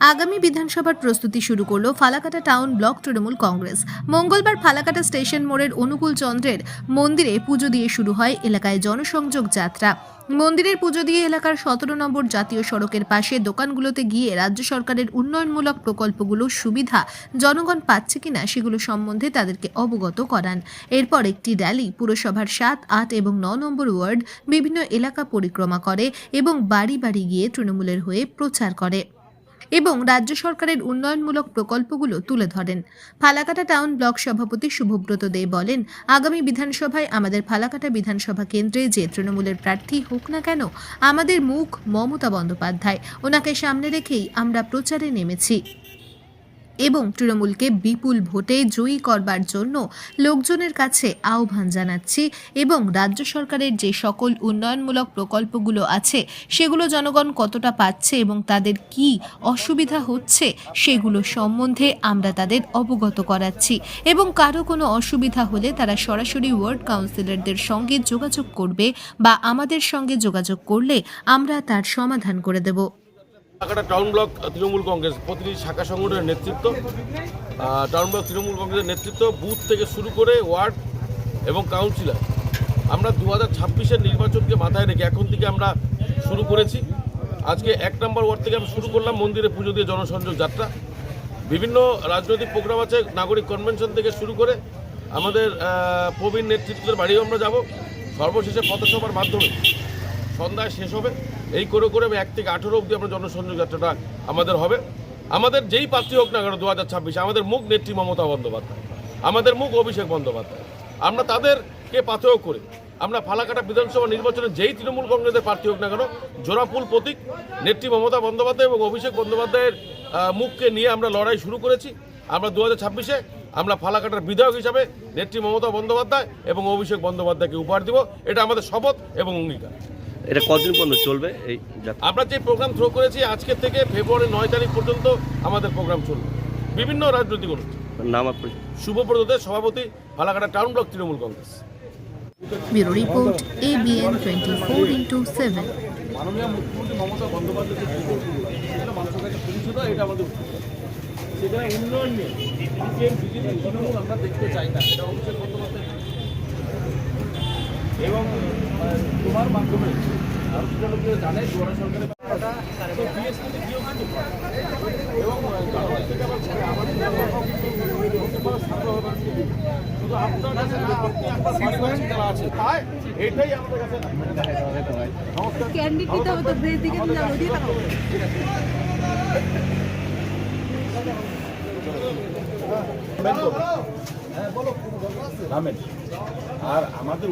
আগামী বিধানসভার প্রস্তুতি শুরু করল ফালাকাটা টাউন ব্লক তৃণমূল কংগ্রেস। মঙ্গলবার ফালাকাটা স্টেশন মোড়ের অনুকূল চন্দ্রের মন্দিরে পুজো দিয়ে শুরু হয় এলাকায় জনসংযোগ যাত্রা। মন্দিরের পুজো দিয়ে এলাকার সতেরো নম্বর জাতীয় সড়কের পাশে দোকানগুলোতে গিয়ে রাজ্য সরকারের উন্নয়নমূলক প্রকল্পগুলোর সুবিধা জনগণ পাচ্ছে কিনা সেগুলো সম্বন্ধে তাদেরকে অবগত করান। এরপর একটি র্যালি পুরসভার সাত, আট এবং ন নম্বর ওয়ার্ড বিভিন্ন এলাকা পরিক্রমা করে এবং বাড়ি বাড়ি গিয়ে তৃণমূলের হয়ে প্রচার করে। এবং রাজ্য সরকারের উন্নয়নমূলক প্রকল্পগুলো তুলে ধরেন। ফালাকাটা টাউন ব্লক সভাপতি শুভব্রত দে বলেন, আগামী বিধানসভায় আমাদের ফালাকাটা বিধানসভা কেন্দ্রে যে তৃণমূলের প্রার্থী হোক না কেন, আমাদের মুখ মমতা বন্দ্যোপাধ্যায়। ওনাকে সামনে রেখেই আমরা প্রচারে নেমেছি। এবং তৃণমূলকে বিপুল ভোটে জয়ী করবার জন্য লোকজনের কাছে আহ্বান জানাচ্ছি এবং রাজ্য সরকারের যে সকল উন্নয়নমূলক প্রকল্পগুলো আছে, সেগুলো জনগণ কতটা পাচ্ছে এবং তাদের কি অসুবিধা হচ্ছে সেগুলো সম্বন্ধে আমরা তাদের অবগত করাচ্ছি। এবং কারও কোনো অসুবিধা হলে তারা সরাসরি ওয়ার্ড কাউন্সিলরদের সঙ্গে যোগাযোগ করবে বা আমাদের সঙ্গে যোগাযোগ করলে আমরা তার সমাধান করে দেব। ঢাকাটা টাউন ব্লক তৃণমূল কংগ্রেস, প্রতিটি শাখা সংগঠনের নেতৃত্ব। টাউন ব্লক তৃণমূল কংগ্রেসের নেতৃত্ব, বুথ থেকে শুরু করে ওয়ার্ড এবং কাউন্সিলর। আমরা দু হাজার ছাব্বিশের নির্বাচনকে মাথায় রেখে এখন থেকে আমরা শুরু করেছি। আজকে এক নম্বর ওয়ার্ড থেকে আমরা শুরু করলাম মন্দিরে পুজো দিয়ে জনসংযোগ যাত্রা। বিভিন্ন রাজনৈতিক প্রোগ্রাম আছে, নাগরিক কনভেনশন থেকে শুরু করে আমাদের প্রবীণ নেতৃত্বের বাড়িও আমরা যাব। সর্বশেষে পথসভার মাধ্যমে সন্ধ্যায় শেষ হবে। এই করে করে এক থেকে আঠেরো অবধি আমরা জনসংযোগ যাত্রাটা আমাদের হবে। আমাদের যেই প্রার্থী হোক না কেন দু হাজার ছাব্বিশে আমাদের মুখ নেত্রী মমতা বন্দ্যোপাধ্যায়, আমাদের মুখ অভিষেক বন্দ্যোপাধ্যায়। আমরা তাদেরকে পাথেয় করে, আমরা ফালাকাটা বিধানসভা নির্বাচনে যেই তৃণমূল কংগ্রেসের প্রার্থী হোক না কেন, জোড়াফুল প্রতীক, নেত্রী মমতা বন্দ্যোপাধ্যায় এবং অভিষেক বন্দ্যোপাধ্যায়ের মুখকে নিয়ে আমরা লড়াই শুরু করেছি। আমরা দু হাজার ছাব্বিশে আমরা ফালাকাটার বিধায়ক হিসাবে নেত্রী মমতা বন্দ্যোপাধ্যায় এবং অভিষেক বন্দ্যোপাধ্যায়কে উপহার দিব। এটা আমাদের শপথ এবং অঙ্গীকার। এটা কতদিন পর্যন্ত চলবে? এই আমরা যে প্রোগ্রাম থ্রো করেছি আজকে থেকে ফেব্রুয়ারি নয় তারিখ পর্যন্ত আমাদের প্রোগ্রাম চলবে। বিভিন্ন রাজনৈতিক অনুষ্ঠান। নাম আপনার শুভব্রতদের সভাপতি Falakata town block Trinamool Congress. Bureau report ABN twenty four into seven মাননীয় মুখ্যমন্ত্রী মমতা বন্দ্যোপাধ্যায় যে মানুষের কাছে পরিচিত এটা আমাদের উদ্দেশ্য। সেটা উন্নয়ন নিয়ে বিজেপি তৃণমূল আমরা দেখতে চাই না এটা অভিষেক বন্দ্যোপাধ্যায় এবং তোমার মাধ্যমে আরও কিছু লোক জানে দুয়ারা সরকারের ব্যাপারটা। তো বিএসপিতে গিয়েও কিন্তু করে। এবং আহ, তারপর থেকে আবার করে আমাদের ব্যাপারটাও কিন্তু হতে পারে ছাত্র হবে। শুধু আপনার কাছে না, আপনি আপনার পারিবারিক যারা আছে তাই এটাই আমাদের কাছে নমস্কার ক্যান্ডি দিতে হবে তো ব্রেড দিকে যাব দিয়ে থাকো নামেন। আর আমাদের